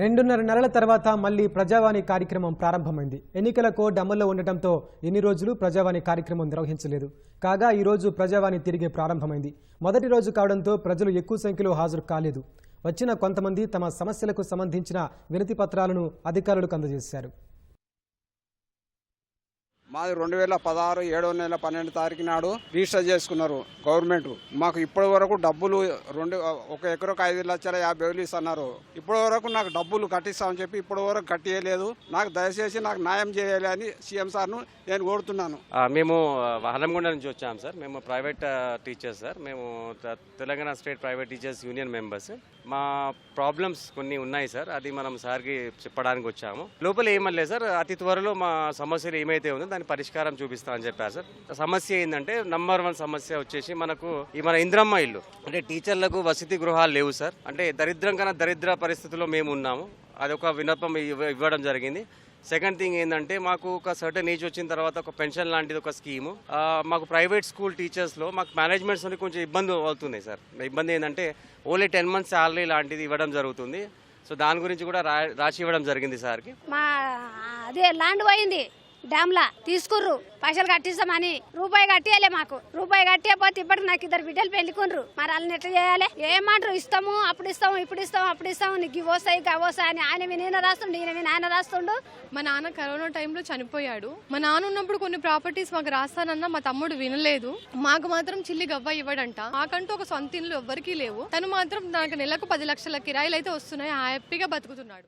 రెండున్నర నెలల తర్వాత మళ్ళీ ప్రజావాణి కార్యక్రమం ప్రారంభమైంది. ఎన్నికల కోడ్ అమల్లో ఉండటంతో ఎన్ని రోజులు ప్రజావాణి కార్యక్రమం నిర్వహించలేదు. కాగా ఈ రోజు ప్రజావాణి తిరిగి ప్రారంభమైంది. మొదటి రోజు కావడంతో ప్రజలు ఎక్కువ సంఖ్యలో హాజరు కాలేదు. వచ్చిన కొంతమంది తమ సమస్యలకు సంబంధించిన వినతి పత్రాలను అధికారులకు అందజేశారు. మాది రెండు వేల పదహారు ఏడో నెల పన్నెండు తారీఖు నాడు రిజిస్టర్ చేసుకున్నారు గవర్నమెంట్. మాకు ఇప్పటి వరకు డబ్బులు రెండు ఒక ఎకరకు ఐదు లక్షల యాభై వేలు ఇస్తున్నారు. ఇప్పటి వరకు నాకు డబ్బులు కట్టిస్తామని చెప్పి ఇప్పటి వరకు కట్టియలేదు. నాకు దయచేసి నాకు న్యాయం చేయాలి అని సీఎం సార్ను నేను కోరుతున్నాను. మేము ఆ, నుంచి వచ్చాము సార్. మేము ప్రైవేట్ టీచర్స్ సార్. మేము Telangana state private teachers union members. మా ప్రాబ్లమ్స్ కొన్ని ఉన్నాయి సార్. అది మనం సార్కి చెప్పడానికి వచ్చాము. లోపల ఏమలేదు సార్. అతి త్వరలో మా సమస్యలు ఏమైతే ఉందో దాని పరిష్కారం చూపిస్తా అని చెప్పారు సార్. సమస్య ఏంటంటే నంబర్ వన్ సమస్య వచ్చేసి మనకు ఈ మన ఇంద్రమ్మ ఇల్లు. అంటే టీచర్లకు వసతి గృహాలు లేవు సార్. అంటే దరిద్రం కన్నా దరిద్ర పరిస్థితుల్లో మేము ఉన్నాము. అదొక ఒక ఇవ్వ- ఇవ్వడం జరిగింది. సెకండ్ థింగ్ ఏంటంటే మాకు ఒక సర్టన్ ఏజ్ వచ్చిన తర్వాత ఒక పెన్షన్ లాంటిది ఒక స్కీము మాకు ప్రైవేట్ స్కూల్ టీచర్స్లో మాకు మేనేజ్మెంట్స్ అని కొంచెం ఇబ్బంది అవుతున్నాయి సార్. ఇబ్బంది ఏంటంటే ఓన్లీ టెన్ మంత్స్ శాలరీ లాంటిది ఇవ్వడం జరుగుతుంది. సో దాని గురించి కూడా రా రాసి ఇవ్వడం జరిగింది సార్కి. మా అదే ల్యాండ్ పోయింది. డ్యామ్లా తీసుకుర్రు. పైసలు కట్టిస్తామని రూపాయి కట్టేయాలి మాకు. రూపాయి కట్టేపోతే ఇప్పటికి నాకు ఇద్దరు బిడ్డలు పెళ్ళికుండ్రు మరి వాళ్ళని ఎట్లా చేయాలి? ఏమంటారు? ఇస్తాము అప్పుడు ఇస్తాము ఇప్పుడు ఇస్తాము అప్పుడు ఇస్తాము. నీకు ఇవ్వసాయి వస్తాయి అని ఆయన మీ నేను రాస్తుండు ఈయన మీ నాయన రాస్తుండు. మా నాన్న కరోనా టైంలో చనిపోయాడు. మా నాన్న ఉన్నప్పుడు కొన్ని ప్రాపర్టీస్ మాకు రాస్తానన్నా మా తమ్ముడు వినలేదు. మాకు మాత్రం చిల్లి గవ్వ ఇవ్వడంట. మాకంటూ ఒక సొంత ఇల్లు ఎవ్వరికీ లేవు. తను మాత్రం నాకు నెలకు పది లక్షల కిరాయిలు అయితే వస్తున్నాయి. హ్యాపీగా బతుకుతున్నాడు.